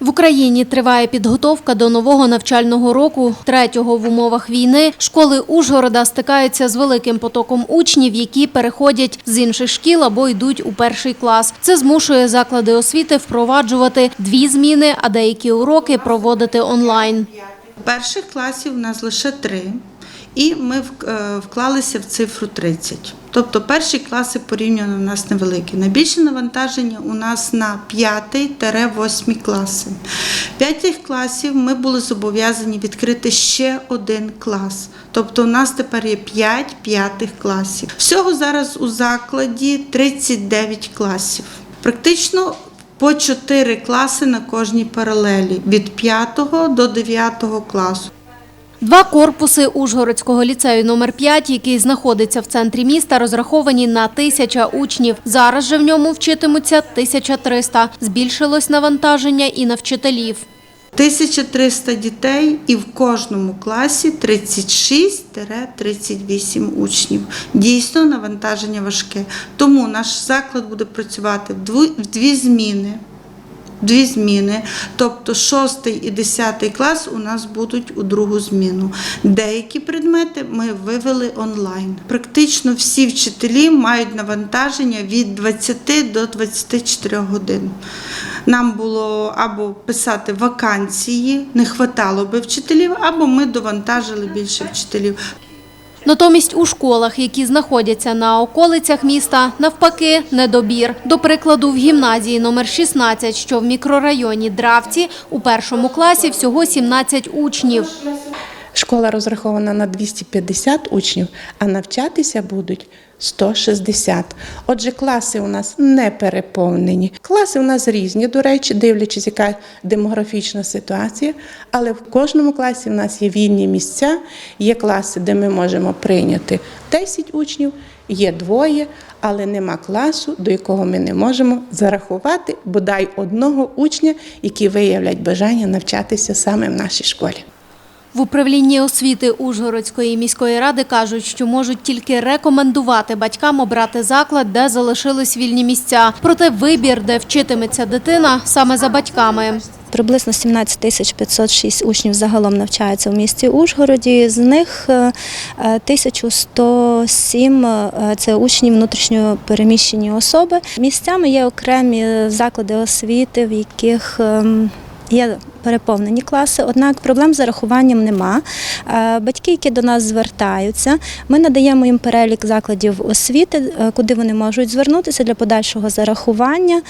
В Україні триває підготовка до нового навчального року, третього в умовах війни. Школи Ужгорода стикаються з великим потоком учнів, які переходять з інших шкіл або йдуть у перший клас. Це змушує заклади освіти впроваджувати дві зміни, а деякі уроки проводити онлайн. Перших класів у нас лише три, і ми е, вклалися в цифру 30. Тобто перші класи порівняно у нас невеликі. Найбільше навантаження у нас на 5-8 класи. П'ятих класів ми були зобов'язані відкрити ще один клас. Тобто у нас тепер є 5 п'ятих класів. Всього зараз у закладі 39 класів. Практично по 4 класи на кожній паралелі від 5 до 9 класу. Два корпуси Ужгородського ліцею номер 5, який знаходиться в центрі міста, розраховані на тисяча учнів. Зараз же в ньому вчитимуться 1300. Збільшилось навантаження і на вчителів. 1300 дітей і в кожному класі 36-38 учнів. Дійсно, навантаження важке. Тому наш заклад буде працювати в дві, зміни. Дві зміни, тобто 6 і 10 клас у нас будуть у другу зміну. Деякі предмети ми вивели онлайн. Практично всі вчителі мають навантаження від 20 до 24 годин. Нам було або писати вакансії, не хватало би вчителів, або ми довантажили більше вчителів. Натомість у школах, які знаходяться на околицях міста, навпаки, недобір. До прикладу, в гімназії номер 16, що в мікрорайоні Дравці, у першому класі всього 17 учнів. Школа розрахована на 250 учнів, а навчатися будуть 160. Отже, класи у нас не переповнені. Класи у нас різні, до речі, дивлячись, яка демографічна ситуація. Але в кожному класі у нас є вільні місця, є класи, де ми можемо прийняти 10 учнів, є двоє, але нема класу, до якого ми не можемо зарахувати бодай одного учня, який виявлять бажання навчатися саме в нашій школі. В управлінні освіти Ужгородської міської ради кажуть, що можуть тільки рекомендувати батькам обрати заклад, де залишились вільні місця. Проте вибір, де вчитиметься дитина, саме за батьками. Приблизно 17 тисяч 506 учнів загалом навчаються в місті Ужгороді. З них е, е, 1107 е, – це учні внутрішньо переміщені особи. Місцями є окремі заклади освіти, в яких ем, Є переповнені класи, однак проблем з зарахуванням нема. Е, Батьки, які до нас звертаються, ми надаємо їм перелік закладів освіти, е, куди вони можуть звернутися для подальшого зарахування.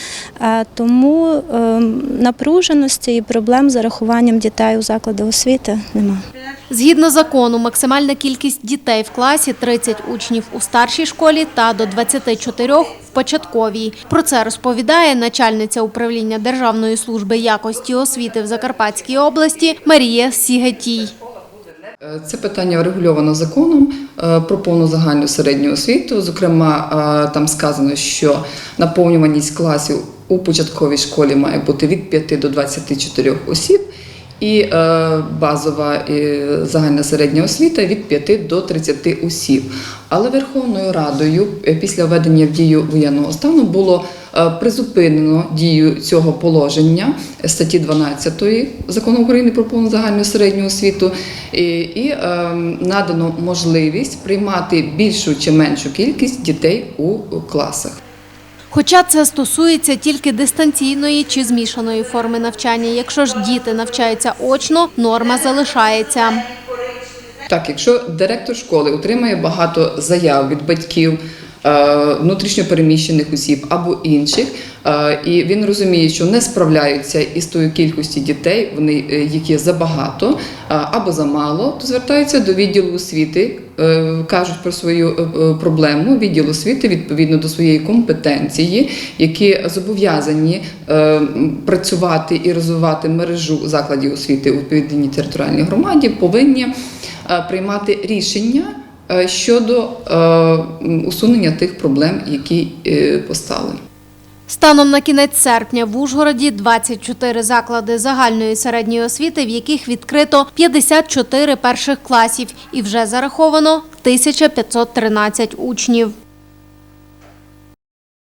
Е, Тому ем, напруженості і проблем з зарахуванням дітей у заклади освіти немає. Згідно закону, максимальна кількість дітей в класі 30 учнів у старшій школі та до 24 в початковій. Про це розповідає начальниця управління Державної служби якості освіти в Закарпатській області Марія Сігетій. Е, Це питання врегульовано законом е, про повну загальну середню освіту. Зокрема, е, там сказано, що наповнюваність класів у початковій школі має бути від 5 до 24 осіб, і е, базова і загальна середня освіта від 5 до 30 осіб. Але Верховною Радою е, після введення в дію воєнного стану було е, призупинено дію цього положення статті 12 закону України про повну загальну середню освіту і, і надано можливість приймати більшу чи меншу кількість дітей у класах. Хоча це стосується тільки дистанційної чи змішаної форми навчання. Якщо ж діти навчаються очно, норма залишається. Так, якщо директор школи отримає багато заяв від батьків, внутрішньопереміщених осіб або інших, е, і він розуміє, що не справляються із тою кількістю дітей, вони е, їх є забагато е, або замало, то звертаються до відділу освіти, е, кажуть про свою е, е, проблему. Відділ освіти відповідно до своєї компетенції, які зобов'язані е, працювати і розвивати мережу закладів освіти у відповідній територіальній громаді, повинні е, приймати рішення е, щодо е, усунення тих проблем, які е, постали. Станом на кінець серпня в Ужгороді 24 заклади загальної середньої освіти, в яких відкрито 54 перших класів і вже зараховано 1513 учнів.